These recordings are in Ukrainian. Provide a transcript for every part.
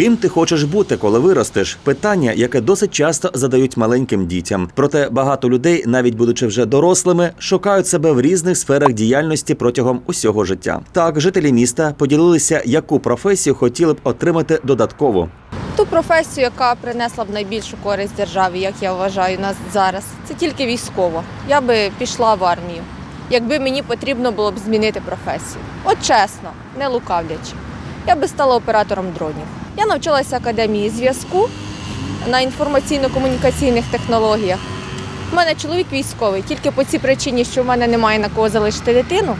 Ким ти хочеш бути, коли виростеш? Питання, яке досить часто задають маленьким дітям. Проте багато людей, навіть будучи вже дорослими, шукають себе в різних сферах діяльності протягом усього життя. Так, жителі міста поділилися, яку професію хотіли б отримати додатково. Ту професію, яка принесла б найбільшу користь державі, як я вважаю нас зараз, це тільки військова. Я би пішла в армію, якби мені потрібно було б змінити професію. От чесно, не лукавлячи. Я би стала оператором дронів. Я навчалася академії зв'язку на інформаційно-комунікаційних технологіях. У мене чоловік військовий, тільки по цій причині, що в мене немає на кого залишити дитину.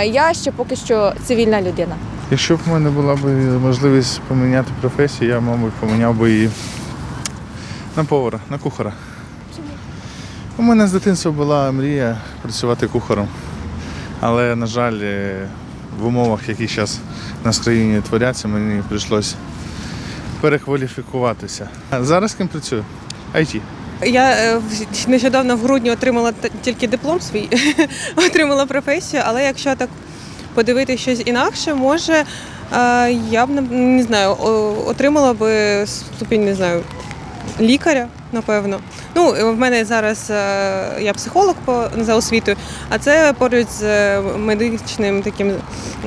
е, Я ще поки що цивільна людина. Якщо б в мене була б можливість поміняти професію, я, мабуть, поміняв би її на повара, на кухара. У мене з дитинства була мрія працювати кухарем. Але, на жаль, е, в умовах, які зараз в країні творяться, мені прийшлося перекваліфікуватися. А зараз ким працюю? IT. Я е, нещодавно в грудні отримала тільки диплом свій, отримала професію, але якщо так подивитися щось інакше, може е, я б не знаю, отримала би ступінь, не знаю, лікаря, напевно. Ну, в мене зараз е, я психолог за освітою, а це поруч з е, медичним таким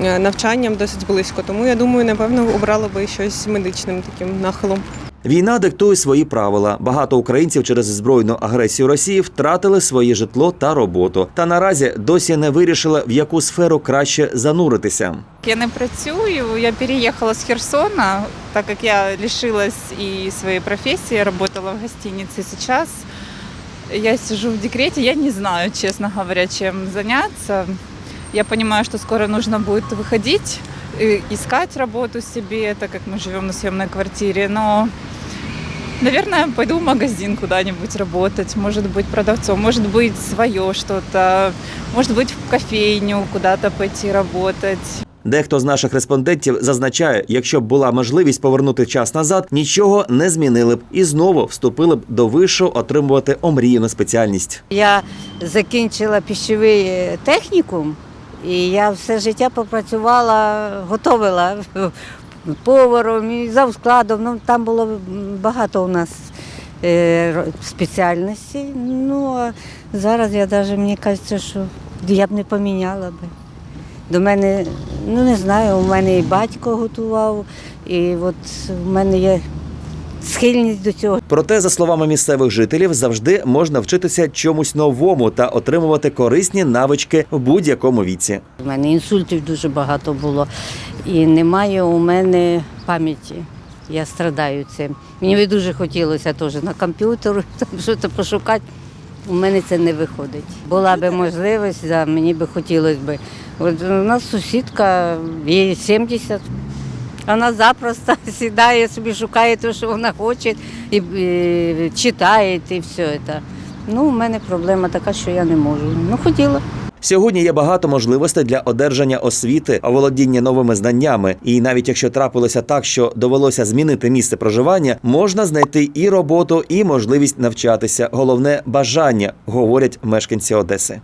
е, навчанням досить близько. Тому я думаю, напевно, обрала би щось медичним таким нахилом. Війна диктує свої правила. Багато українців через збройну агресію Росії втратили своє житло та роботу. Та наразі досі не вирішили, в яку сферу краще зануритися. Я не працюю, я переехала с Херсона, так как я лишилась и своей профессии, я работала в гостинице сейчас. Я сижу в декрете, я не знаю, честно говоря, чем заняться. Я понимаю, что скоро нужно будет выходить, и искать работу себе, так как мы живем на съемной квартире, но Наверное, пойду в магазин куда-нибудь работать, может быть, продавцом, может быть, свое что-то, может быть, в кофейню куда-то пойти работать. Дехто з наших респондентів зазначає, якщо б була можливість повернути час назад, нічого не змінили б і знову вступили б до вишу отримувати омріяну спеціальність. Я закінчила пищовий е, технікум, і я все життя попрацювала, готовила поваром і за складом. Ну, там було багато у нас е, спеціальностей. Ну, а зараз я навіть, мені кажеться, що я б не поміняла би. До мене, ну не знаю, у мене і батько готував, і от в мене є схильність до цього. Проте, за словами місцевих жителів, завжди можна вчитися чомусь новому та отримувати корисні навички в будь-якому віці. У мене інсультів дуже багато було. І немає у мене пам'яті. Я страдаю цим. Мені би дуже хотілося теж на комп'ютер там щось пошукати. У мене це не виходить. Була би можливість, да, мені би хотілося би. От у нас сусідка, їй 70. Вона запросто сідає, собі шукає те, що вона хоче, і, і читає, і все це. Ну, у мене проблема така, що я не можу. Ну, хотіла. Сьогодні є багато можливостей для одержання освіти, оволодіння новими знаннями. І навіть якщо трапилося так, що довелося змінити місце проживання, можна знайти і роботу, і можливість навчатися. Головне бажання, говорять мешканці Одеси.